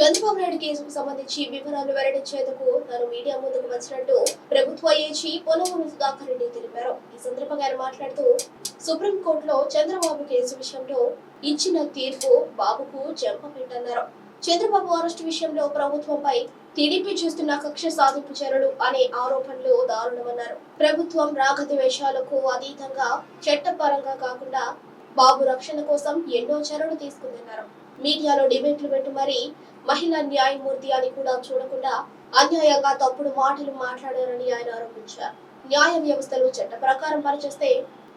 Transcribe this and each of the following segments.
చంద్రబాబు నాయుడు కేసుకు సంబంధించి వివరాలు వెల్లడించేందుకు తాను మీడియా ముందుకు వచ్చినట్టు ప్రభుత్వ ఏజీ పొలమూరు సుధాకర్ రెడ్డి తెలిపారు. ఈ సందర్భంగా ఆయన మాట్లాడుతూ సుప్రీంకోర్టులో చంద్రబాబు కేసు విషయంలో ఇచ్చిన తీర్పు బాబుకు చెంపపెట్టన్నారు చంద్రబాబు అరెస్టు విషయంలో ప్రభుత్వంపై టీడీపీ చేస్తున్న కక్ష సాధింపు చర్యలు అనే ఆరోపణలు దారుణమన్నారు. ప్రభుత్వం రాగద్వేషాలకు అతీతంగా చట్టపరంగా కాకుండా బాబు రక్షణ కోసం ఎన్నో చర్యలు తీసుకుందన్నారు. మీడియాలో డిబేట్లు పెట్టి మరీ మహిళా న్యాయమూర్తి అని కూడా చూడకుండా అన్యాయంగా తప్పుడు మాటలు మాట్లాడారని ఆయన ఆరోపించారు. న్యాయ వ్యవస్థలు చట్ట ప్రకారం పనిచేస్తే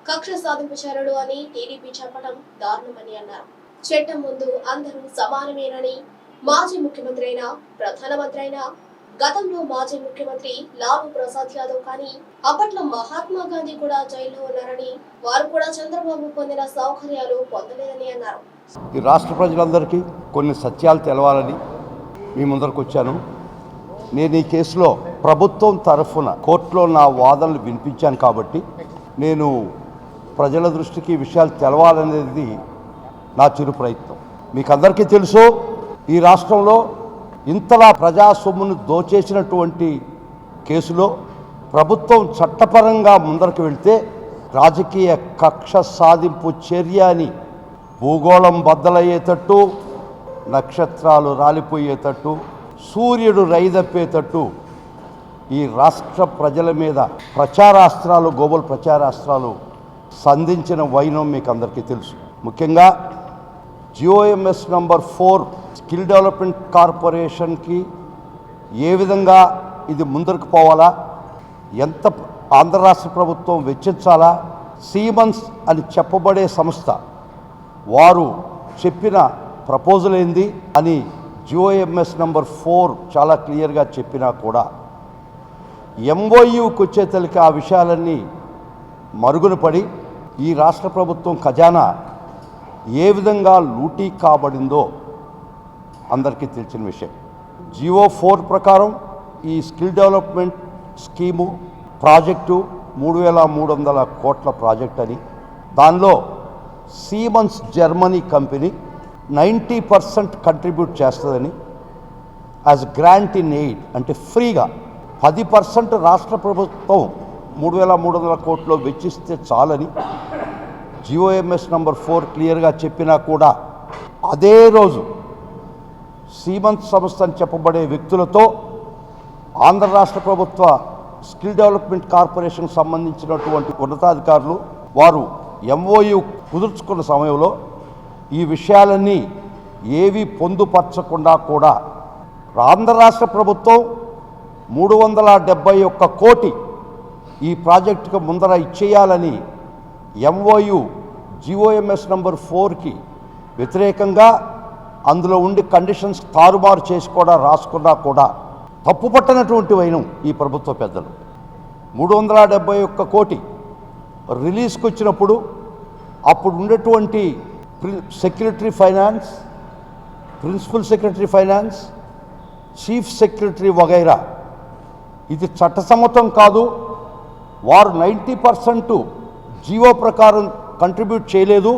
కక్ష సాధింపు చర్యలు అని టీడీపీ చెప్పడం దారుణమని అన్నారు. చట్టం ముందు అందరూ సమానమేనని మాజీ ముఖ్యమంత్రి అయినా ప్రధానమంత్రి అయినా గతంలో మాజీ ముఖ్యమంత్రి లాలూ ప్రసాద్ యాదవ్ కానీ అప్పట్లో మహాత్మా గాంధీ కూడా జైల్లో ఉన్నారని వారు కూడా చంద్రబాబు పొందిన సౌకర్యాలు పొందలేదని అన్నారు. ఈ రాష్ట్ర ప్రజలందరికీ కొన్ని సత్యాలు తెలవాలని మీ ముందరకు వచ్చాను. నేను ఈ కేసులో ప్రభుత్వం తరఫున కోర్టులో నా వాదనలు వినిపించాను కాబట్టి నేను ప్రజల దృష్టికి విషయాలు తెలవాలనేది నా చిరు ప్రయత్నం. మీకు అందరికీ తెలుసు ఈ రాష్ట్రంలో ఇంతలా ప్రజా సొమ్మును దోచేసినటువంటి కేసులో ప్రభుత్వం చట్టపరంగా ముందరకు వెళ్తే రాజకీయ కక్ష సాధింపు చర్య అని భూగోళం బద్దలయ్యేటట్టు నక్షత్రాలు రాలిపోయేటట్టు సూర్యుడు రైదప్పేటట్టు ఈ రాష్ట్ర ప్రజల మీద ప్రచారాస్త్రాలు గోబల్ ప్రచారాస్త్రాలు సంధించిన వైనం మీకు అందరికీ తెలుసు. ముఖ్యంగా GO MS number four skill development కార్పొరేషన్కి ఏ విధంగా ఇది ముందరకు పోవాలా ఎంత ఆంధ్ర రాష్ట్ర ప్రభుత్వం వెచ్చించాలా సీమన్స్ అని చెప్పబడే సంస్థ వారు చెప్పిన ప్రపోజల్ ఏంది అని జిఓఎంఎస్ నంబర్ ఫోర్ చాలా క్లియర్గా చెప్పినా కూడా ఎంఓయూకి వచ్చేతలికి ఆ విషయాలన్నీ మరుగున పడి ఈ రాష్ట్ర ప్రభుత్వం ఖజానా ఏ విధంగా లూటీ కాబడిందో అందరికీ తెలిసిన విషయం. జియో ఫోర్ ప్రకారం ఈ స్కిల్ డెవలప్మెంట్ స్కీము ప్రాజెక్టు మూడు వేల మూడు వందల కోట్ల ప్రాజెక్ట్ అని. దానిలో Siemens Germany company ninety percent contribute చేస్తుందని యాజ్ గ్రాంట్ ఇన్ ఎయిడ్ అంటే ఫ్రీగా పది పర్సెంట్ రాష్ట్ర ప్రభుత్వం మూడు వేల మూడు వందల కోట్లు వెచ్చిస్తే చాలని జియోఎంఎస్ నంబర్ ఫోర్ క్లియర్గా చెప్పినా కూడా అదే రోజు సీమంత్ సంస్థ అని చెప్పబడే వ్యక్తులతో ఆంధ్ర రాష్ట్ర ప్రభుత్వ స్కిల్ డెవలప్మెంట్ కార్పొరేషన్కి సంబంధించినటువంటి ఉన్నతాధికారులు వారు ఎంఓయు కుదుర్చుకున్న సమయంలో ఈ విషయాలన్నీ ఏవి పొందుపరచకుండా కూడా ఆంధ్ర రాష్ట్ర ప్రభుత్వం మూడు వందల డెబ్బై ఒక్క కోటి ఈ ప్రాజెక్టుకు ముందర ఇచ్చేయాలని ఎంఓయు జిఓఎంఎస్ నంబర్ ఫోర్కి వ్యతిరేకంగా అందులో ఉండి కండిషన్స్ తారుమారు చేసి కూడా రాసుకున్నా కూడా తప్పుపట్టనటువంటి వైనం ఈ ప్రభుత్వ పెద్దలు. మూడు వందల డెబ్బై ఒక్క కోటి రిలీజ్కి వచ్చినప్పుడు అప్పుడు ఉండేటువంటి ప్రి secretary finance principal secretary finance chief secretary వగైరా. ఇది చట్టసమ్మతం కాదు. వారు నైంటీ పర్సెంట్ జీవో ప్రకారం కంట్రిబ్యూట్ చేయలేదు.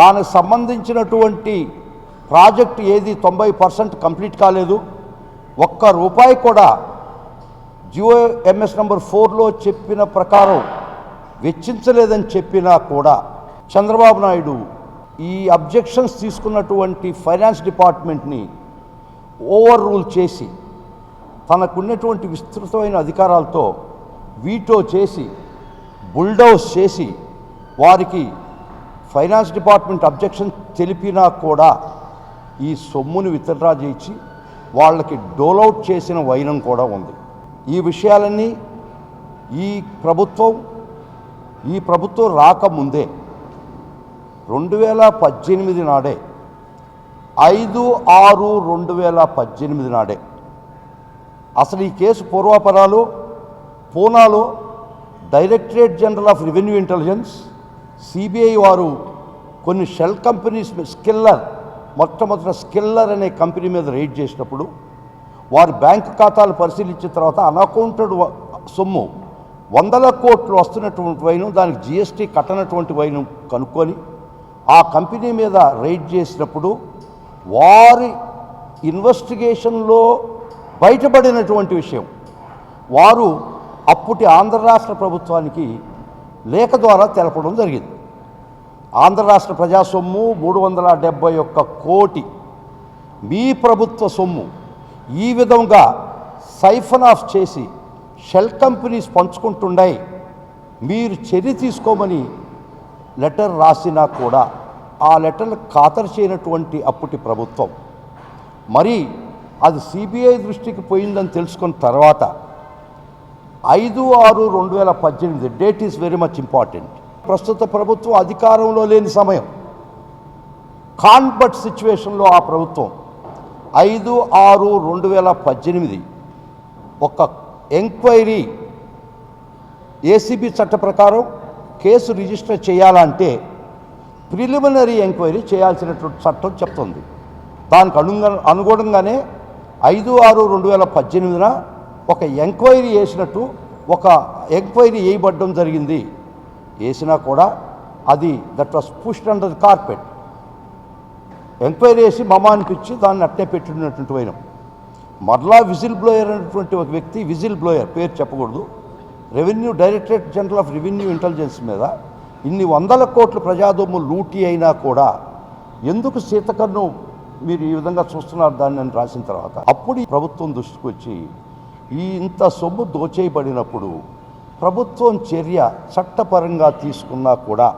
దానికి సంబంధించినటువంటి ప్రాజెక్ట్ ఏది తొంభై పర్సెంట్ కంప్లీట్ కాలేదు. ఒక్క రూపాయి కూడా జియో ఎంఎస్ నెంబర్ ఫోర్లో చెప్పిన ప్రకారం వెచ్చించలేదని చెప్పినా కూడా చంద్రబాబు నాయుడు ఈ అబ్జెక్షన్స్ తీసుకున్నటువంటి ఫైనాన్స్ డిపార్ట్మెంట్ని ఓవర్ రూల్ చేసి తనకున్నటువంటి విస్తృతమైన అధికారాలతో వీటో చేసి బుల్డౌస్ చేసి వారికి ఫైనాన్స్ డిపార్ట్మెంట్ అబ్జెక్షన్ తెలిపినా కూడా ఈ సొమ్ముని విత్డ్రా చేయించి వాళ్ళకి డోలౌట్ చేసిన వైనం కూడా ఉంది. ఈ విషయాలన్నీ ఈ ప్రభుత్వం ఈ ప్రభుత్వం రాకముందే రెండు వేల పద్దెనిమిది నాడే ఐదు ఆరు రెండు వేల పద్దెనిమిది నాడే అసలు ఈ కేసు పూర్వాపరాలు పూనాలో directorate general of revenue intelligence CBI వారు కొన్ని షెల్ కంపెనీస్ స్కిల్లర్ మొట్టమొదట స్కిల్లర్ అనే కంపెనీ మీద రైడ్ చేసినప్పుడు వారి బ్యాంక్ ఖాతాలు పరిశీలించిన తర్వాత అనకౌంటెడ్ సొమ్ము వందల కోట్లు వస్తున్నటువంటి వైను దానికి జిఎస్టీ కట్టనటువంటి వైను కనుక్కొని ఆ కంపెనీ మీద రైడ్ చేసినప్పుడు వారి ఇన్వెస్టిగేషన్లో బయటపడినటువంటి విషయం. వారు అప్పటి ఆంధ్ర రాష్ట్ర ప్రభుత్వానికి లేఖ ద్వారా తెలపడం జరిగింది. ఆంధ్ర రాష్ట్ర ప్రజా సొమ్ము మూడు వందల డెబ్బై ఒక్క కోటి. మీ ప్రభుత్వ సొమ్ము ఈ విధంగా సైఫన్ ఆఫ్ చేసి షెల్ కంపెనీస్ పంచుకుంటున్నాయి మీరు చర్య తీసుకోమని లెటర్ రాసినా కూడా ఆ లెటర్లు ఖాతరు చేయనటువంటి అప్పటి ప్రభుత్వం. మరి అది సిబిఐ దృష్టికి పోయిందని తెలుసుకున్న తర్వాత ఐదు ఆరు రెండు వేల పద్దెనిమిది date is very much important. ప్రస్తుత ప్రభుత్వం అధికారంలో లేని సమయం. కాన్బట్ సిచ్యువేషన్లో ఆ ప్రభుత్వం ఐదు ఆరు రెండు వేల పద్దెనిమిది ఒక ఎంక్వైరీ ఏసీబీ చట్ట ప్రకారం కేసు రిజిస్టర్ చేయాలంటే ప్రిలిమినరీ ఎంక్వైరీ చేయాల్సినటువంటి చట్టం చెప్తుంది. దానికి అనుగుణంగానే ఐదు ఆరు రెండు వేల పద్దెనిమిదిన ఒక ఎంక్వైరీ వేసినట్టు ఒక ఎంక్వైరీ వేయబడడం జరిగింది. వేసినా కూడా అది that was pushed under carpet. Enquiry చేసి మమ అనిపించి దాన్ని అట్టే పెట్టినటువంటి పోయినాం మరలా విజిల్ బ్లోయర్ అనేటువంటి ఒక వ్యక్తి విజిల్ బ్లోయర్ పేరు చెప్పకూడదు. Revenue directorate general of revenue intelligence మీద ఇన్ని వందల కోట్ల ప్రజాదొమ్ము లూటీ అయినా కూడా ఎందుకు సీతకన్ను మీరు ఈ విధంగా చూస్తున్నారు దాన్ని అని రాసిన తర్వాత అప్పుడు ప్రభుత్వం దృష్టికి వచ్చి ఈ ఇంత సొమ్ము దోచేయబడినప్పుడు ప్రభుత్వం చర్య చట్టపరంగా తీసుకున్నా కూడా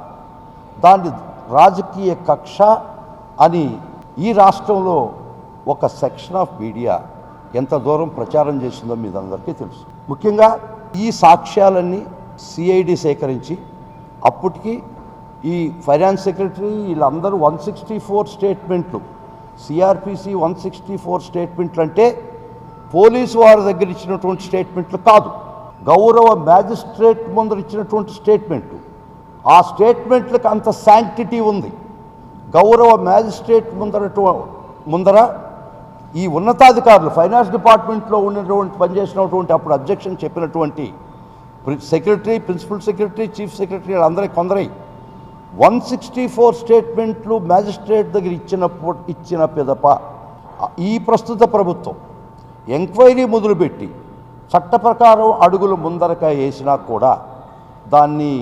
దాన్ని రాజకీయ కక్ష అని ఈ రాష్ట్రంలో ఒక సెక్షన్ ఆఫ్ మీడియా ఎంత దూరం ప్రచారం చేసిందో మీ అందరికీ తెలుసు. ముఖ్యంగా ఈ సాక్ష్యాలన్నీ సిఐడి సేకరించి అప్పటికి ఈ ఫైనాన్స్ సెక్రటరీ వీళ్ళందరూ వన్ సిక్స్టీ ఫోర్ స్టేట్మెంట్లు సిఆర్పిసి వన్ సిక్స్టీ ఫోర్ స్టేట్మెంట్లు అంటే పోలీసు వారి దగ్గర ఇచ్చినటువంటి స్టేట్మెంట్లు కాదు. గౌరవ మ్యాజిస్ట్రేట్ ముందర ఇచ్చినటువంటి స్టేట్మెంట్లు. ఆ స్టేట్మెంట్లకు అంత శాంక్టిటీ ఉంది. గౌరవ మ్యాజిస్ట్రేట్ ముందర ముందర ఈ ఉన్నతాధికారులు ఫైనాన్స్ డిపార్ట్మెంట్లో ఉన్నటువంటి పనిచేసినటువంటి అప్పుడు అబ్జెక్షన్ చెప్పినటువంటి secretary principal secretary chief secretary అందరికి కొందరై వన్ సిక్స్టీ ఫోర్ స్టేట్మెంట్లు మ్యాజిస్ట్రేట్ దగ్గర ఇచ్చినప్పుడు ఇచ్చిన పిదప ఈ ప్రస్తుత ప్రభుత్వం ఎంక్వైరీ మొదలుపెట్టి చట్ట ప్రకారం అడుగులు ముందరక వేసినా కూడా దాన్ని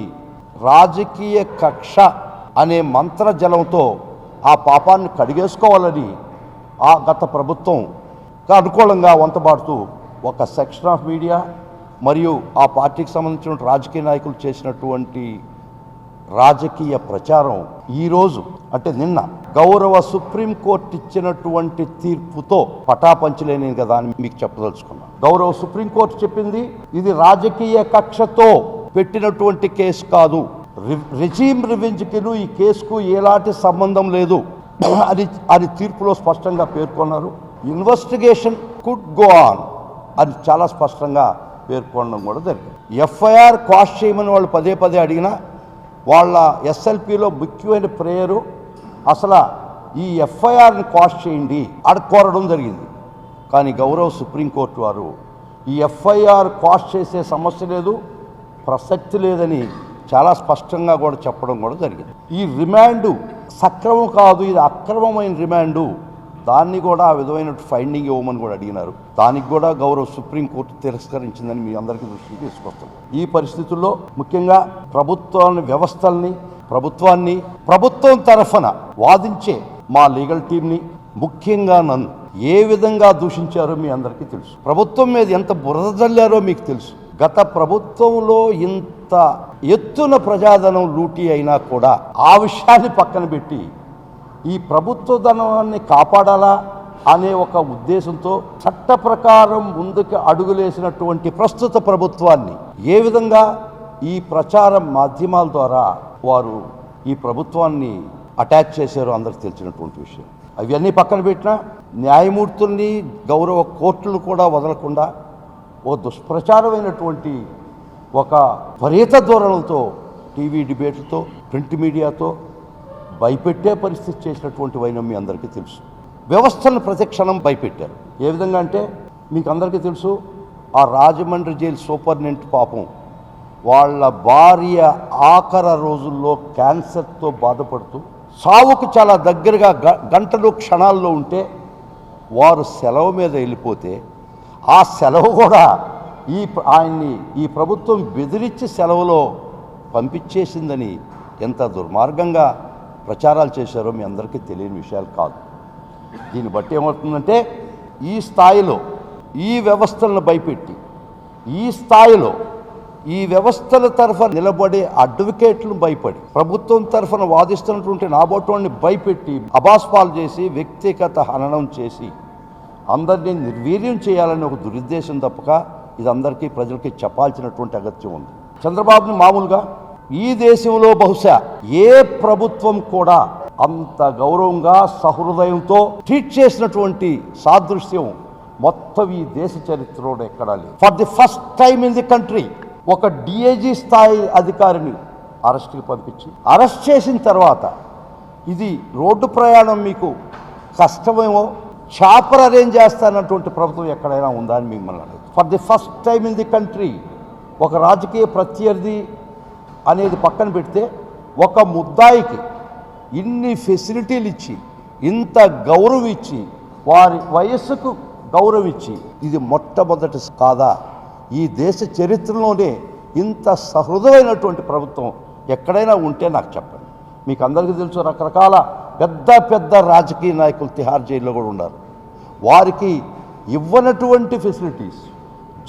రాజకీయ కక్ష అనే మంత్రజలంతో ఆ పాపాన్ని కడిగేసుకోవాలని ఆ గత ప్రభుత్వం అనుకూలంగా వంతబాడుతూ ఒక సెక్షన్ ఆఫ్ మీడియా మరియు ఆ పార్టీకి సంబంధించిన రాజకీయ నాయకులు చేసినటువంటి రాజకీయ ప్రచారం ఈరోజు అంటే నిన్న గౌరవ సుప్రీంకోర్టు ఇచ్చినటువంటి తీర్పుతో పటాపంచలేని కదా అని మీకు చెప్పదలుచుకున్నా. గౌరవ సుప్రీంకోర్టు చెప్పింది ఇది రాజకీయ కక్షతో పెట్టినటువంటి కేసు కాదు. రి- రెజీమ్ రివెంజ్కిను ఈ కేసుకు ఎలాంటి సంబంధం లేదు. అది అది తీర్పులో స్పష్టంగా పేర్కొన్నారు. ఇన్వెస్టిగేషన్ కుడ్ గో ఆన్ అది చాలా స్పష్టంగా పేర్కొనడం కూడా జరిగింది. ఎఫ్ఐఆర్ క్వాష్ చేయమని వాళ్ళు పదే పదే అడిగినా వాళ్ళ ఎస్ఎల్పిలో ముఖ్యమైన ప్రేయరు అసలు ఈ ఎఫ్ఐఆర్ని క్వాష్ చేయండి అని కోరడం జరిగింది. కానీ గౌరవ సుప్రీంకోర్టు వారు ఈ ఎఫ్ఐఆర్ క్వాష్ చేసే సమస్య లేదు ప్రసక్తి లేదని చాలా స్పష్టంగా కూడా చెప్పడం కూడా జరిగింది. ఈ రిమాండు సక్రమం కాదు ఇది అక్రమమైన రిమాండు. దాన్ని కూడా ఆ విధమైన ఫైండింగ్ ఇవ్వమని కూడా అడిగినారు. దానికి కూడా గౌరవ సుప్రీంకోర్టు తిరస్కరించిందని మీ అందరికీ దృష్టికి తీసుకొస్తాం. ఈ పరిస్థితుల్లో ముఖ్యంగా ప్రభుత్వాన్ని వ్యవస్థల్ని ప్రభుత్వాన్ని ప్రభుత్వం తరఫున వాదించే మా లీగల్ టీంని ముఖ్యంగా నన్ను ఏ విధంగా దూషించారో మీ అందరికీ తెలుసు. ప్రభుత్వం మీద ఎంత బురద జల్లారో మీకు తెలుసు. గత ప్రభుత్వంలో ఇంత ఎత్తున ప్రజాధనం లూటీ అయినా కూడా ఆ విషయాన్ని పక్కన పెట్టి ఈ ప్రభుత్వ ధనాన్ని కాపాడాలా అనే ఒక ఉద్దేశంతో చట్ట ప్రకారం ముందుకు అడుగులేసినటువంటి ప్రస్తుత ప్రభుత్వాన్ని ఏ విధంగా ఈ ప్రచార మాధ్యమాల ద్వారా వారు ఈ ప్రభుత్వాన్ని అటాచ్ చేశారో అందరికి తెలిసినటువంటి విషయం. అవన్నీ పక్కన పెట్టినా న్యాయమూర్తుల్ని గౌరవ కోర్టులు కూడా వదలకుండా ఓ దుష్ప్రచారమైనటువంటి ఒక విపరీత ధోరణులతో టీవీ డిబేట్లతో ప్రింట్ మీడియాతో భయపెట్టే పరిస్థితి చేసినటువంటి వైనం మీ అందరికీ తెలుసు. వ్యవస్థలను ప్రతిక్షణం భయపెట్టారు. ఏ విధంగా అంటే మీకు అందరికీ తెలుసు ఆ రాజమండ్రి జైలు సూపర్నెంట్ పాపం వాళ్ళ భార్య ఆఖర రోజుల్లో క్యాన్సర్తో బాధపడుతూ సావుకు చాలా దగ్గరగా గ- గంటలు క్షణాల్లో ఉంటే వారు సెలవు మీద వెళ్ళిపోతే ఆ సెలవు కూడా ఈ ఆయన్ని ఈ ప్రభుత్వం బెదిరించి సెలవులో పంపించేసిందని ఎంత దుర్మార్గంగా ప్రచారాలు చేశారో మీ అందరికీ తెలియని విషయాలు కాదు. దీన్ని బట్టి ఏమవుతుందంటే ఈ స్థాయిలో ఈ వ్యవస్థలను భయపెట్టి ఈ స్థాయిలో ఈ వ్యవస్థల తరఫున నిలబడే అడ్వకేట్లను భయపడి ప్రభుత్వం తరఫున వాదిస్తున్నటువంటి నాబోటోని భయపెట్టి అబాస్పాలు చేసి వ్యక్తిగత హననం చేసి అందరినీ నిర్వీర్యం చేయాలని ఒక దురుద్దేశం తప్పక ఇది అందరికీ ప్రజలకి చెప్పాల్సినటువంటి అగత్యం ఉంది. చంద్రబాబుని మామూలుగా ఈ దేశంలో బహుశా ఏ ప్రభుత్వం కూడా అంత గౌరవంగా సహృదయంతో ట్రీట్ చేసినటువంటి సాదృశ్యం మొత్తం ఈ దేశ చరిత్రలో ఎక్కడా లేదు. For the first time in the country ఒక డిఐజీ స్థాయి అధికారిని అరెస్ట్కి పంపించి అరెస్ట్ చేసిన తర్వాత ఇది రోడ్డు ప్రయాణం మీకు కష్టమేమో చాపర్ అరేంజ్ చేస్తానటువంటి ప్రభుత్వం ఎక్కడైనా ఉందా అని మిమ్మల్ని అడుగు for the first time in the country ఒక రాజకీయ ప్రత్యర్థి అనేది పక్కన పెడితే ఒక ముద్దాయికి ఇన్ని ఫెసిలిటీలు ఇచ్చి ఇంత గౌరవం ఇచ్చి వారి వయస్సుకు గౌరవం ఇచ్చి ఇది మొట్టమొదటి కాదా? ఈ దేశ చరిత్రలోనే ఇంత సహృదమైనటువంటి ప్రభుత్వం ఎక్కడైనా ఉంటే నాకు చెప్పండి. మీకు అందరికీ తెలుసు రకరకాల పెద్ద పెద్ద రాజకీయ నాయకులు తిహార్ జైల్లో కూడా ఉన్నారు. వారికి ఇవ్వనటువంటి ఫెసిలిటీస్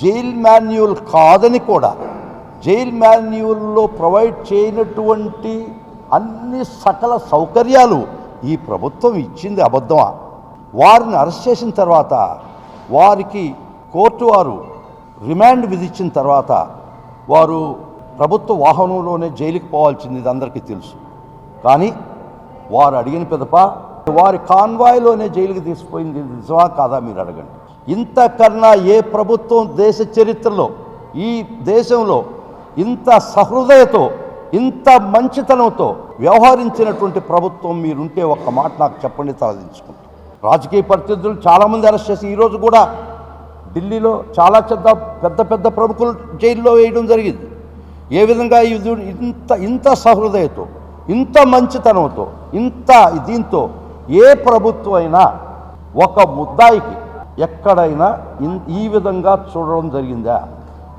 జైల్ మాన్యువల్ కాదని కూడా జైల్ మాన్యువల్లో ప్రొవైడ్ చేయనటువంటి అన్ని సకల సౌకర్యాలు ఈ ప్రభుత్వం ఇచ్చింది అబద్ధమా? వారిని అరెస్ట్ చేసిన తర్వాత వారికి కోర్టు వారు రిమాండ్ విధించిన తర్వాత వారు ప్రభుత్వ వాహనంలోనే జైలుకి పోవాల్సింది ఇది అందరికీ తెలుసు. కానీ వారు అడిగిన పిదప వారి కాన్వాయ్లోనే జైలుకి తీసుకుపోయింది నిజమా కాదా మీరు అడగండి. ఇంతకన్నా ఏ ప్రభుత్వం దేశ చరిత్రలో ఈ దేశంలో ఇంత సహృదయతో ఇంత మంచితనంతో వ్యవహరించినటువంటి ప్రభుత్వం మీరుంటే ఒక్క మాట నాకు చెప్పండి తలదించుకుంటాం. రాజకీయ పరిస్థితులు చాలామంది అరెస్ట్ చేసి ఈరోజు కూడా ఢిల్లీలో చాలా పెద్ద పెద్ద పెద్ద ప్రముఖులు జైల్లో వేయడం జరిగింది. ఏ విధంగా ఇంత ఇంత సహృదయతో ఇంత మంచితనంతో ఇంత దీంతో ఏ ప్రభుత్వం అయినా ఒక ముద్దాయికి ఎక్కడైనా ఈ విధంగా చూడడం జరిగిందా?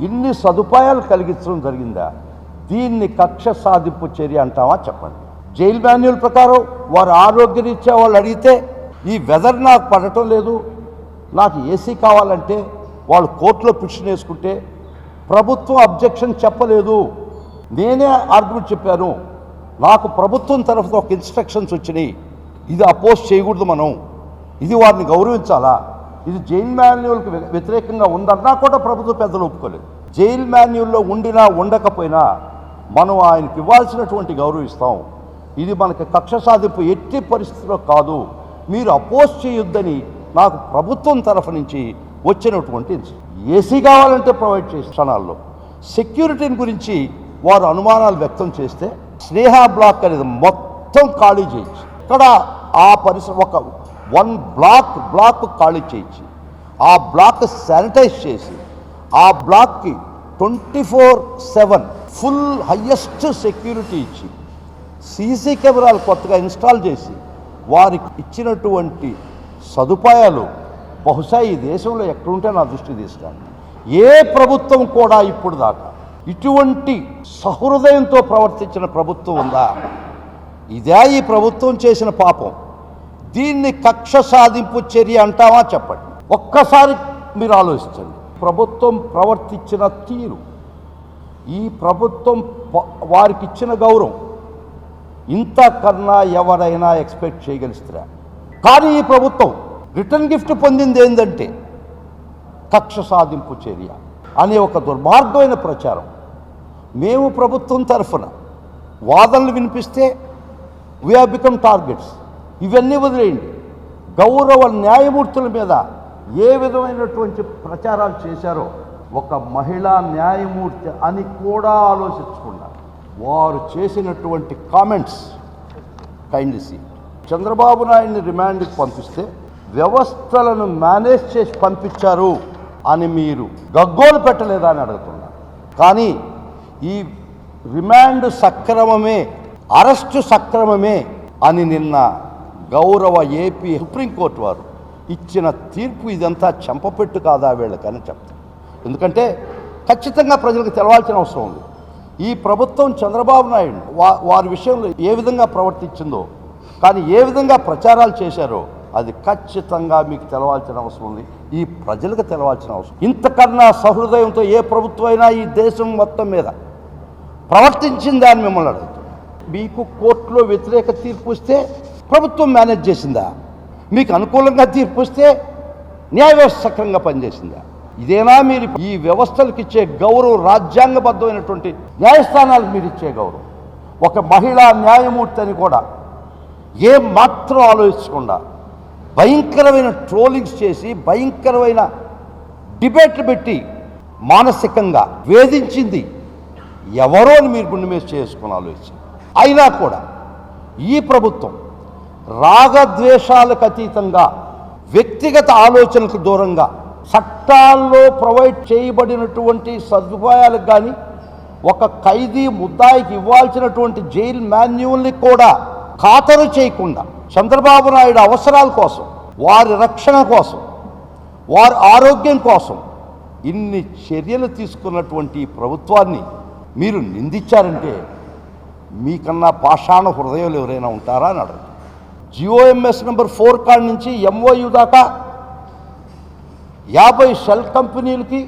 ఇన్ని సదుపాయాలు కలిగించడం జరిగిందా? దీన్ని కక్ష సాధింపు చర్య అంటామా చెప్పండి. జైలు మాన్యువల్ ప్రకారం వారు ఆరోగ్యరీత్యా వాళ్ళు అడిగితే ఈ వెదర్ నాకు పడటం లేదు నాకు ఏసీ కావాలంటే వాళ్ళు కోర్టులో పిటిషన్ వేసుకుంటే ప్రభుత్వం అబ్జెక్షన్ చెప్పలేదు. నేనే ఆర్గ్యుమెంట్ చెప్పాను. నాకు ప్రభుత్వం తరఫున ఒక ఇన్స్ట్రక్షన్స్ వచ్చినాయి. ఇది అపోజ్ చేయకూడదు మనం. ఇది వారిని గౌరవించాలా? ఇది జైల్ మాన్యువల్కి వ్యతిరేకంగా ఉందన్నా కూడా ప్రభుత్వ పెద్దలు ఒప్పుకోలేదు. జైల్ మాన్యువల్లో ఉండినా ఉండకపోయినా మనం ఆయనకి ఇవ్వాల్సినటువంటి గౌరవిస్తాం. ఇది మనకి కక్ష సాధింపు ఎట్టి పరిస్థితిలో కాదు. మీరు అపోజ్ చేయొద్దని నాకు ప్రభుత్వం తరఫు నుంచి వచ్చినటువంటి ఏసీ కావాలంటే ప్రొవైడ్ చేసే క్షణాల్లో. సెక్యూరిటీని గురించి వారు అనుమానాలు వ్యక్తం చేస్తే స్నేహ బ్లాక్ అనేది మొత్తం ఖాళీ చేయొచ్చు ఇక్కడ ఆ పరిసర ఒక వన్ బ్లాక్ బ్లాక్ ఖాళీ చేయొచ్చు ఆ బ్లాక్ శానిటైజ్ చేసి ఆ బ్లాక్కి twenty four seven full highest security ఇచ్చి సీసీ కెమెరాలు కొత్తగా ఇన్స్టాల్ చేసి వారికి ఇచ్చినటువంటి సదుపాయాలు బహుశా ఈ దేశంలో ఎక్కడుంటే నా దృష్టి తీస్తాను. ఏ ప్రభుత్వం కూడా ఇప్పుడు దాకా ఇటువంటి సహృదయంతో ప్రవర్తించిన ప్రభుత్వం ఉందా? ఇదే ఈ ప్రభుత్వం చేసిన పాపం. దీన్ని కక్ష సాధింపు చర్య అంటావా చెప్పండి. ఒక్కసారి మీరు ఆలోచించండి. ప్రభుత్వం ప్రవర్తించిన తీరు ఈ ప్రభుత్వం వారికి ఇచ్చిన గౌరవం ఇంతకన్నా ఎవరైనా ఎక్స్పెక్ట్ చేయగలిస్తారా? కానీ ఈ ప్రభుత్వం రిటర్న్ గిఫ్ట్ పొందింది ఏంటంటే కక్ష సాధింపు చర్య అనే ఒక దుర్మార్గమైన ప్రచారం. మేము ప్రభుత్వం తరఫున వాదనలు వినిపిస్తే వీ బికమ్ టార్గెట్స్ ఇవన్నీ వదిలేయండి. గౌరవ న్యాయమూర్తుల మీద ఏ విధమైనటువంటి ప్రచారాలు చేశారో ఒక మహిళా న్యాయమూర్తి అని కూడా ఆలోచించకుండా వారు చేసినటువంటి కామెంట్స్ కైండ్లీ సీ చంద్రబాబు నాయుడిని రిమాండ్కి పంపిస్తే వ్యవస్థలను మేనేజ్ చేసి పంపించారు అని మీరు గగ్గోలు పెట్టలేదా అని అడుగుతున్నారు కానీ ఈ రిమాండ్ సక్రమమే అరెస్టు సక్రమమే అని నిన్న గౌరవ ఏపీ సుప్రీంకోర్టు వారు ఇచ్చిన తీర్పు ఇదంతా చెంపపెట్టు కాదా వీళ్ళకని చెప్తాను ఎందుకంటే ఖచ్చితంగా ప్రజలకు తెలవాల్సిన అవసరం ఉంది. ఈ ప్రభుత్వం చంద్రబాబు నాయుడు వా వారి విషయంలో ఏ విధంగా ప్రవర్తించిందో కానీ ఏ విధంగా ప్రచారాలు చేశారో అది ఖచ్చితంగా మీకు తెలవాల్సిన అవసరం ఉంది. ఈ ప్రజలకు తెలవాల్సిన అవసరం. ఇంతకన్నా సహృదయంతో ఏ ప్రభుత్వం అయినా ఈ దేశం మొత్తం మీద ప్రవర్తించిందా అని మిమ్మల్ని అడుగుతాం మీకు కోర్టులో వ్యతిరేక తీర్పు వస్తే ప్రభుత్వం మేనేజ్ చేసిందా? మీకు అనుకూలంగా తీర్పు వస్తే న్యాయ వ్యవస్థ సక్రంగా పనిచేసిందా? ఇదేనా మీరు ఈ వ్యవస్థలకు ఇచ్చే గౌరవం రాజ్యాంగబద్ధమైనటువంటి న్యాయస్థానాలకు మీరు ఇచ్చే గౌరవం? ఒక మహిళా న్యాయమూర్తి అని కూడా ఏ మాత్రం ఆలోచించకుండా భయంకరమైన ట్రోలింగ్స్ చేసి భయంకరమైన డిబేట్లు పెట్టి మానసికంగా వేధించింది ఎవరో అని మీరు గుండె మీద చేసుకుని ఆలోచించి అయినా కూడా ఈ ప్రభుత్వం రాగద్వేషాలకు అతీతంగా వ్యక్తిగత ఆలోచనకు దూరంగా చట్టాల్లో ప్రొవైడ్ చేయబడినటువంటి సదుపాయాలకు కానీ ఒక ఖైదీ ముద్దాయికి ఇవ్వాల్సినటువంటి జైలు మాన్యువల్ని కూడా ఖాతరు చేయకుండా చంద్రబాబు నాయుడు అవసరాల కోసం వారి రక్షణ కోసం వారి ఆరోగ్యం కోసం ఇన్ని చర్యలు తీసుకున్నటువంటి ప్రభుత్వాన్ని మీరు నిందించారంటే మీకన్నా పాషాణ హృదయాలు ఎవరైనా ఉంటారా అని అడగదు జియోఎంఎస్ నెంబర్ ఫోర్ కాడ్ నుంచి ఎంఓయు దాకా యాభై షెల్ కంపెనీలకి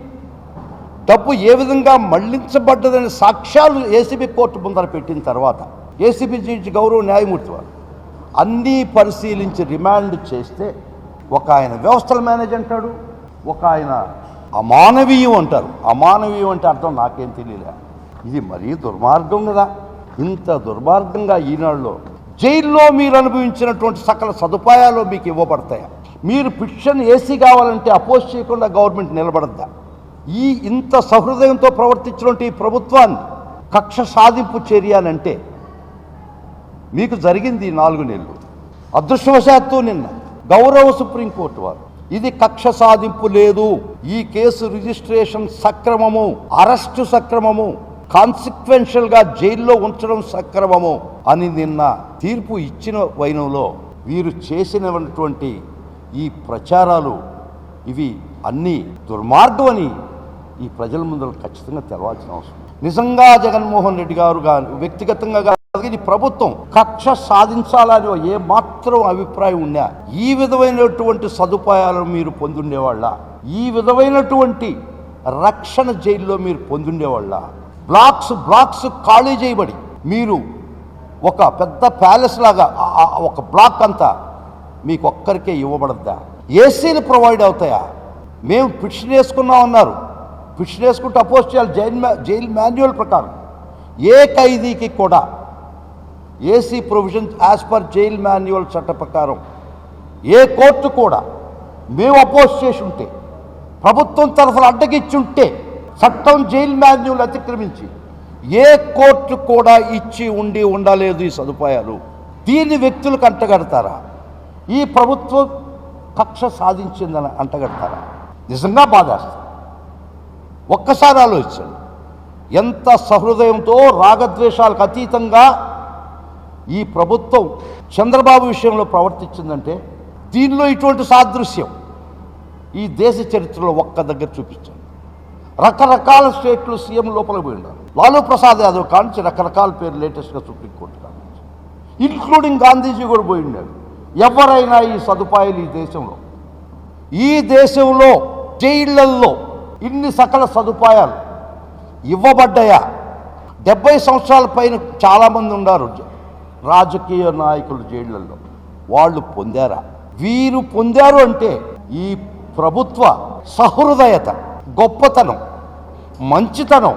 డబ్బు ఏ విధంగా మళ్ళించబడ్డదనే సాక్ష్యాలు ఏసీబీ కోర్టు ముందర పెట్టిన తర్వాత ఏసీబీ జడ్జి గౌరవ న్యాయమూర్తి వారు అన్నీ పరిశీలించి రిమాండ్ చేస్తే ఒక ఆయన వ్యవస్థల మేనేజ్ అంటాడు ఒక ఆయన అమానవీయం అంటారు. అమానవీయం అంటే అర్థం నాకేం తెలియలే. ఇది మరీ దుర్మార్గం కదా. ఇంత దుర్మార్గంగా ఈనాడులో జైల్లో మీరు అనుభవించినటువంటి సకల సదుపాయాలు మీకు ఇవ్వబడతాయా? మీరు పిక్షన్ ఏసీ కావాలంటే అపోజ్ చేయకుండా గవర్నమెంట్ నిలబడద్దా? ఈ ఇంత సహృదయంతో ప్రవర్తించినటువంటి ఈ ప్రభుత్వాన్ని కక్ష సాధింపు చర్య అంటే మీకు జరిగింది ఈ నాలుగు నెలలు. అదృష్టవశాత్తు నిన్న గౌరవ సుప్రీంకోర్టు వారు ఇది కక్ష సాధింపు లేదు. ఈ కేసు రిజిస్ట్రేషన్ సక్రమము అరెస్టు సక్రమము కాన్సిక్వెన్షియల్గా జైల్లో ఉంచడం సక్రమము అని నిన్న తీర్పు ఇచ్చిన వైనంలో వీరు చేసినటువంటి ఈ ప్రచారాలు ఇవి అన్నీ దుర్మార్గం అని ఈ ప్రజల ముందర ఖచ్చితంగా తెలవాల్సిన అవసరం. నిజంగా జగన్మోహన్ రెడ్డి గారు కానీ వ్యక్తిగతంగా కాదు, ఇది ప్రభుత్వం. కక్ష సాధించాలని ఏ మాత్రం అభిప్రాయం ఉన్నా ఈ విధమైనటువంటి సదుపాయాలను మీరు పొందుండేవాళ్ళ ఈ విధమైనటువంటి రక్షణ జైల్లో మీరు పొందుండేవాళ్ళ బ్లాక్స్ బ్లాక్స్ ఖాళీ చేయబడి. మీరు ఒక పెద్ద ప్యాలెస్ లాగా ఒక బ్లాక్ అంతా మీకు ఒక్కరికే ఇవ్వబడద్దా? ఏసీలు ప్రొవైడ్ అవుతాయా? మేము పిటిషన్ వేసుకున్నాం అన్నారు. పిటిషన్ వేసుకుంటే అపోజ్ చేయాలి జైల్ మా జైల్ మాన్యువల్ ప్రకారం. ఏ ఖైదీకి కూడా AC provision as per jail manual చట్ట ప్రకారం ఏ కోర్టు కూడా మేము అపోజ్ చేసి ఉంటే ప్రభుత్వం తరఫున అడ్డగిచ్చుంటే చట్టం జైల్ మాన్యువల్ అతిక్రమించి ఏ కోర్టు కూడా ఇచ్చి ఉండి ఉండలేదు ఈ సదుపాయాలు. దీన్ని వ్యక్తులకు అంటగడతారా? ఈ ప్రభుత్వం కక్ష సాధించిందని అంటగడతారా? నిజంగా బాధేస్తారు ఒక్కసారి ఆలోచించండి. ఎంత సహృదయంతో రాగద్వేషాలకు అతీతంగా ఈ ప్రభుత్వం చంద్రబాబు విషయంలో ప్రవర్తించిందంటే దీనిలో ఇటువంటి సాదృశ్యం ఈ దేశ చరిత్రలో ఒక్క దగ్గర చూపించండి. రకరకాల స్టేట్లు సీఎం లోపల పోయి ఉన్నారు లాలూ ప్రసాద్ యాదవ్ కానించి రకరకాల పేరు లేటెస్ట్గా సుప్రీంకోర్టు కానించి. ఇంక్లూడింగ్ గాంధీజీ కూడా పోయి ఉన్నాడు ఎవరైనా ఈ సదుపాయాలు ఈ దేశంలో ఈ దేశంలో జైళ్ళల్లో ఇన్ని సకల సదుపాయాలు ఇవ్వబడ్డాయా? డెబ్బై సంవత్సరాల పైన చాలామంది ఉన్నారు రాజకీయ నాయకులు జైళ్ళల్లో. వాళ్ళు పొందారా? వీరు పొందారు అంటే ఈ ప్రభుత్వ సహృదయత. గొప్పతనం మంచితనం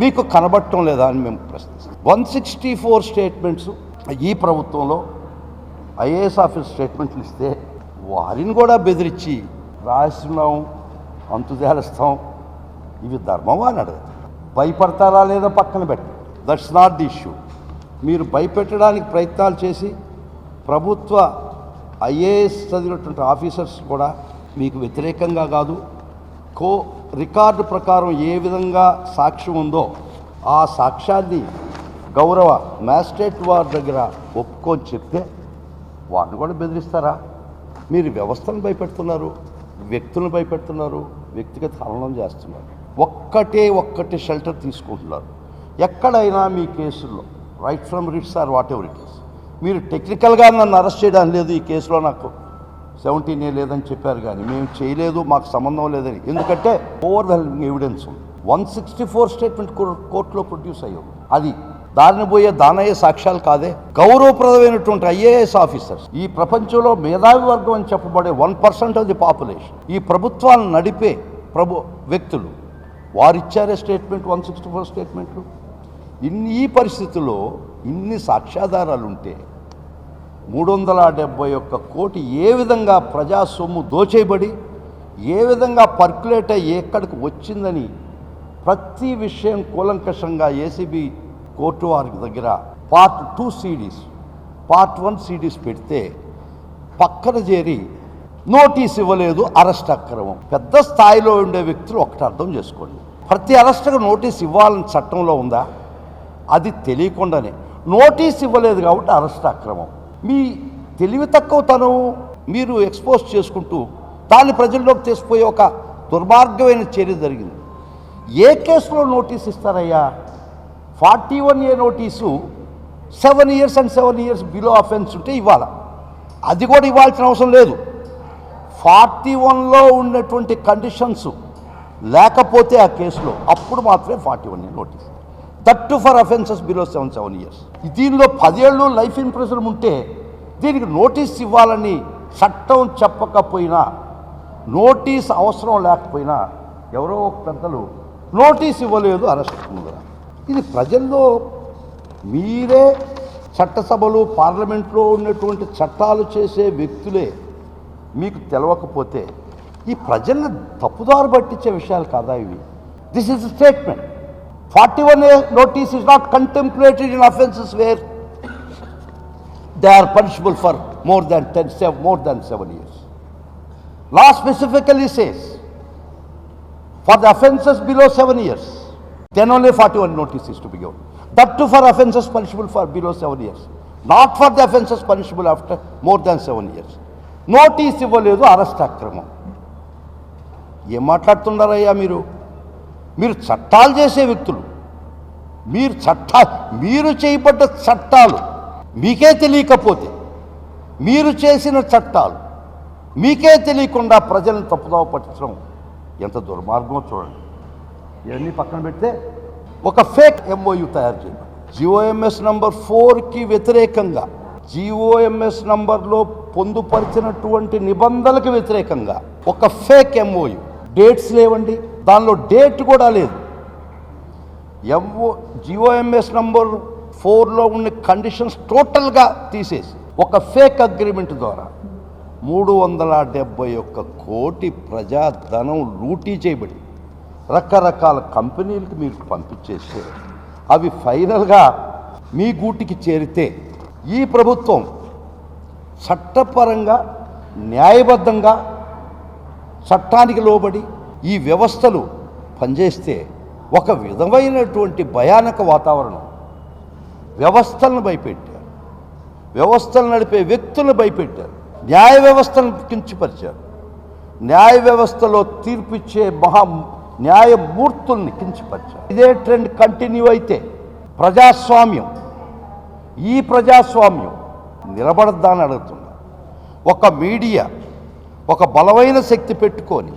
మీకు కనబడటం లేదా అని మేము ప్రశ్నిస్తాం. వన్ సిక్స్టీ ఫోర్ స్టేట్మెంట్స్ ఈ ప్రభుత్వంలో ఐఏఎస్ ఆఫీస్ స్టేట్మెంట్లు ఇస్తే వారిని కూడా బెదిరించి రాస్తున్నాం అంతుదేలుస్తాం ఇవి ధర్మమా అని అడగదు. భయపడతారా లేదా పక్కన పెట్టి దట్స్ నాట్ ది ఇష్యూ మీరు భయపెట్టడానికి ప్రయత్నాలు చేసి ప్రభుత్వ ఐఏఎస్ చదివినటువంటి ఆఫీసర్స్ కూడా మీకు వ్యతిరేకంగా కాదు కో రికార్డు ప్రకారం ఏ విధంగా సాక్ష్యం ఉందో ఆ సాక్ష్యాన్ని గౌరవ మ్యాజిస్ట్రేట్ వారి దగ్గర ఒప్పుకొని చెప్తే వారిని కూడా బెదిరిస్తారా? మీరు వ్యవస్థను భయపెడుతున్నారు వ్యక్తులను భయపెడుతున్నారు వ్యక్తిగత హరణం చేస్తున్నారు. ఒక్కటే ఒక్కటే షెల్టర్ తీసుకుంటున్నారు. ఎక్కడైనా మీ కేసుల్లో right from writs or whatever it is మీరు టెక్నికల్గా నన్ను అరెస్ట్ చేయడం లేదు ఈ కేసులో నాకు సెవెంటీన్ ఏ లేదని చెప్పారు కానీ మేము చేయలేదు మాకు సంబంధం లేదని. ఎందుకంటే ఓవర్వెల్మింగ్ ఎవిడెన్స్ ఉంది. వన్ సిక్స్టీ ఫోర్ స్టేట్మెంట్ కోర్టులో ప్రొడ్యూస్ అయ్యాం. అది దారిని పోయే దానయ్య సాక్ష్యాలు కాదే గౌరవప్రదమైనటువంటి ఐఏఎస్ ఆఫీసర్స్. ఈ ప్రపంచంలో మేధావి వర్గం అని చెప్పబడే one percent of the population ఈ ప్రభుత్వాలను నడిపే ప్రభు వ్యక్తులు వారిచ్చారే స్టేట్మెంట్ వన్ సిక్స్టీ ఫోర్ స్టేట్మెంట్లు ఇన్ని ఈ పరిస్థితుల్లో ఇన్ని సాక్ష్యాధారాలు ఉంటే మూడు వందల డెబ్బై ఒక్క కోటి ఏ విధంగా ప్రజా సొమ్ము దోచేయబడి ఏ విధంగా పర్కులేట్ అయ్యి ఎక్కడికి వచ్చిందని ప్రతి విషయం కూలంకషంగా ఏసీబీ కోర్టు వారి దగ్గర part two CDs part one CDs పెడితే పక్కన చేరి నోటీస్ ఇవ్వలేదు అరెస్ట్ అక్రమం. పెద్ద స్థాయిలో ఉండే వ్యక్తులు ఒకటి అర్థం చేసుకోండి. ప్రతి అరెస్ట్కు నోటీస్ ఇవ్వాలని చట్టంలో ఉందా? అది తెలియకుండానే. నోటీస్ ఇవ్వలేదు కాబట్టి అరెస్ట్ అక్రమం. మీ తెలివి తక్కువతనం మీరు ఎక్స్పోజ్ చేసుకుంటూ దాన్ని ప్రజల్లోకి తెసిపోయే ఒక దుర్మార్గమైన చర్య జరిగింది. ఏ కేసులో notice ఇస్తారయ్యా? Forty one A notice seven years and seven years below offence ఉంటే ఇవ్వాలి. అది కూడా ఇవ్వాల్సిన అవసరం లేదు. ఫార్టీ వన్లో ఉన్నటువంటి కండిషన్స్ లేకపోతే ఆ కేసులో అప్పుడు మాత్రమే forty one notice. Thirty four offences below seven seven years దీనిలో పదేళ్ళు లైఫ్ ఇన్ప్రెషన్ ఉంటే దీనికి నోటీస్ ఇవ్వాలని చట్టం చెప్పకపోయినా నోటీస్ అవసరం లేకపోయినా ఎవరో ఒక పెద్దలు నోటీస్ ఇవ్వలేదు అరెస్ట్ ఇది ప్రజల్లో మీరే చట్టసభలు పార్లమెంట్లో ఉన్నటువంటి చట్టాలు చేసే వ్యక్తులే మీకు తెలవకపోతే ఈ ప్రజల్ని తప్పుదారు పట్టించే విషయాలు కాదా ఇవి? This is statement forty one A notice is not contemplated in offences where they are punishable for more than ten more than seven years law specifically for the offences below seven years, then only 41 notice is to be given. That too for offences punishable for below seven years, not for the offences punishable after more than seven years. Notice ఇవ్వలేదు arrest అక్రమం ఏం మాట్లాడుతున్నారయ్యా మీరు మీరు చట్టాలు చేసే వ్యక్తులు. మీరు చట్టా మీరు చేయబడ్డ చట్టాలు మీకే తెలియకపోతే మీరు చేసిన చట్టాలు మీకే తెలియకుండా ప్రజలను తప్పుదావ పట్టించడం ఎంత దుర్మార్గమో చూడండి. ఇవన్నీ పక్కన పెడితే ఒక ఫేక్ ఎంఓయు తయారు చేయండి జిఓఎంఎస్ నంబర్ ఫోర్కి వ్యతిరేకంగా జిఓఎంఎస్ నంబర్లో పొందుపరిచినటువంటి నిబంధనలకు వ్యతిరేకంగా ఒక ఫేక్ ఎంఓయు డేట్స్ లేవండి. దానిలో డేట్ కూడా లేదు. ఎంఓ జిఓఎంఎస్ నంబర్ ఫోర్లో ఉన్న కండిషన్స్ టోటల్గా తీసేసి ఒక ఫేక్ అగ్రిమెంట్ ద్వారా మూడు వందల డెబ్బై ఒక్క కోటి ప్రజాధనం లూటీ చేయబడి రకరకాల కంపెనీలకు మీరు పంపించేస్తే అవి ఫైనల్గా మీ గూటికి చేరితే ఈ ప్రభుత్వం చట్టపరంగా న్యాయబద్ధంగా చట్టానికి లోబడి ఈ వ్యవస్థలు పనిచేస్తే ఒక విధమైనటువంటి భయానక వాతావరణం వ్యవస్థలను భయపెట్టారు. వ్యవస్థలు నడిపే వ్యక్తులను భయపెట్టారు. న్యాయ వ్యవస్థను కించపరిచారు. న్యాయ వ్యవస్థలో తీర్పిచ్చే మహా న్యాయమూర్తుల్ని కించపరిచారు. ఇదే ట్రెండ్ కంటిన్యూ అయితే ప్రజాస్వామ్యం ఈ ప్రజాస్వామ్యం నిలబడద్దని అడుగుతున్నా. ఒక మీడియా ఒక బలమైన శక్తి పెట్టుకొని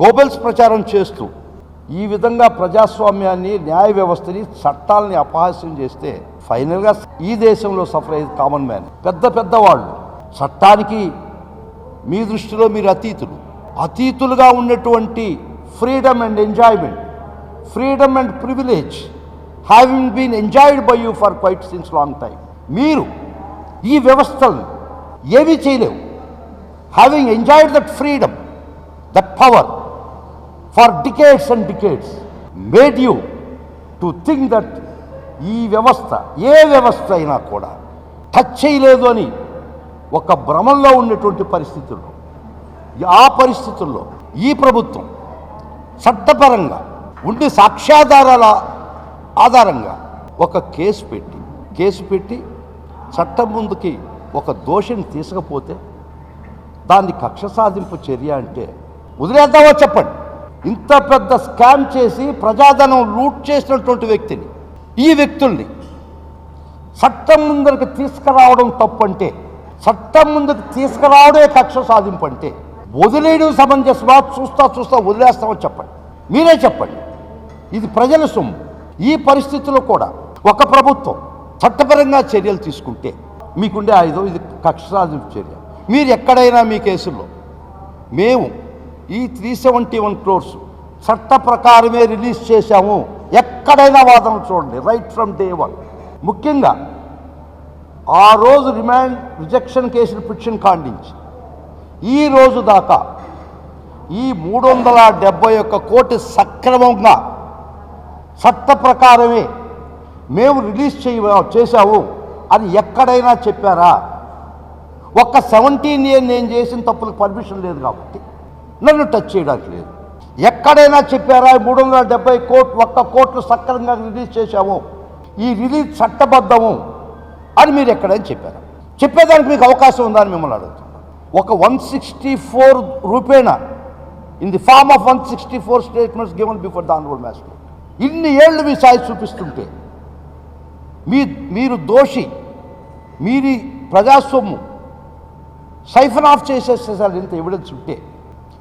గోబెల్స్ ప్రచారం చేస్తూ ఈ విధంగా ప్రజాస్వామ్యాన్ని న్యాయ వ్యవస్థని చట్టాలని అపహాస్యం చేస్తే ఫైనల్గా ఈ దేశంలో సఫర్ అయ్యేది కామన్ మ్యాన్. పెద్ద పెద్ద వాళ్ళు. చట్టానికి మీ దృష్టిలో మీరు అతీతులు. అతీతులుగా ఉన్నటువంటి freedom and enjoyment freedom and privilege having been enjoyed by you for quite since long time మీరు ఈ వ్యవస్థలను ఏమీ చేయలేవు. Having enjoyed that freedom that power for decades and decades made you to think that ఈ వ్యవస్థ ఏ వ్యవస్థ అయినా కూడా టచ్ చేయలేదు అని ఒక భ్రమంలో ఉన్నటువంటి పరిస్థితుల్లో ఆ పరిస్థితుల్లో ఈ ప్రభుత్వం చట్టపరంగా ఉండి సాక్ష్యాధారాల ఆధారంగా ఒక కేసు పెట్టి కేసు పెట్టి చట్టం ముందుకి ఒక దోషిని తీసుకపోతే దాన్ని కక్ష సాధింపు చర్య అంటే వదిలేద్దామో చెప్పండి. ఇంత పెద్ద స్కామ్ చేసి ప్రజాధనం లూట్ చేసినటువంటి వ్యక్తిని ఈ వ్యక్తుల్ని చట్టం ముందరికి తీసుకురావడం తప్పంటే చట్టం ముందుకు తీసుకురావడే కక్ష సాధింపు అంటే వదిలేయడం సమంజసమా? చూస్తా చూస్తా వదిలేస్తామని చెప్పండి. మీరే చెప్పండి. ఇది ప్రజల సొమ్ము. ఈ పరిస్థితుల్లో కూడా ఒక ప్రభుత్వం చట్టపరంగా చర్యలు తీసుకుంటే మీకుండే ఆయుధం ఇది కక్ష సాధింపు చర్య. మీరు ఎక్కడైనా మీ కేసుల్లో మేము ఈ త్రీ సెవెంటీ వన్ క్రోర్స్ చట్ట ప్రకారమే రిలీజ్ చేశాము. ఎక్కడైనా వాదన చూడండి రైట్ ఫ్రమ్ డే వన్ ముఖ్యంగా ఆ రోజు రిమాండ్ రిజెక్షన్ కేసులు పిటిషన్ ఖండించి ఈ రోజు దాకా ఈ మూడు వందల డెబ్బై ఒక్క కోటి సక్రమంగా చట్ట ప్రకారమే మేము రిలీజ్ చేయ చేశాము అని ఎక్కడైనా చెప్పారా? ఒక్క సెవెంటీన్ ఇయర్ నేను చేసిన తప్పులకు పర్మిషన్ లేదు కాబట్టి. నన్ను టచ్ చేయడానికి లేదు. ఎక్కడైనా చెప్పారా మూడు వందల డెబ్బై కోట్లు ఒక్క కోట్లు సక్రమంగా రిలీజ్ చేశాము. ఈ రిలీజ్ చట్టబద్ధము అని మీరు ఎక్కడైనా చెప్పారు? చెప్పేదానికి మీకు అవకాశం ఉందని మిమ్మల్ని అడుగుతున్నాను ఒక one sixty four రూపేనా in the form of one sixty four statements given before the honourable match ఇన్ని ఏళ్ళు మీ సాయి చూపిస్తుంటే మీ మీరు దోషి మీరి ప్రజాస్వామ్యం సైఫన్ ఆఫ్ చేసేసేసారు ఇంత ఎవిడెన్స్ ఉంటే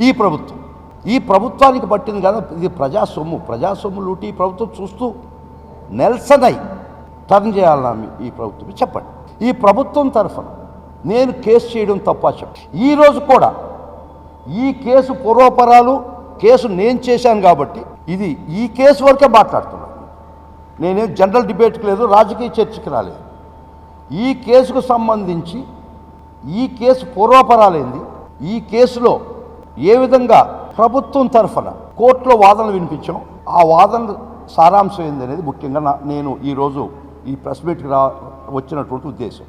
ఈ ప్రభుత్వం. ఈ ప్రభుత్వానికి పట్టింది కదా ఇది ప్రజాసొమ్ము. ప్రజాసొమ్ము లూటి ప్రభుత్వం చూస్తూ నెల్సనై టర్న్ చేయాలని మీ- ఈ ప్రభుత్వం. చెప్పండి. ఈ ప్రభుత్వం తరఫున నేను కేసు చేయడం తప్ప చెప్పి ఈరోజు కూడా ఈ కేసు పూర్వపరాలు కేసు నేను చేశాను కాబట్టి ఇది ఈ కేసు వరకే మాట్లాడుతున్నాను నేనేం జనరల్ డిబేట్కి లేదు రాజకీయ చర్చకి రాలేదు. ఈ కేసుకు సంబంధించి ఈ కేసు పూర్వపరాలేంది. ఈ కేసులో ఏ విధంగా ప్రభుత్వం తరఫున కోర్టులో వాదనలు వినిపించాం ఆ వాదన సారాంశం ఏంది అనేది ముఖ్యంగా నా- నేను ఈరోజు ఈ ప్రెస్ మీట్కి రా వచ్చినటువంటి ఉద్దేశం.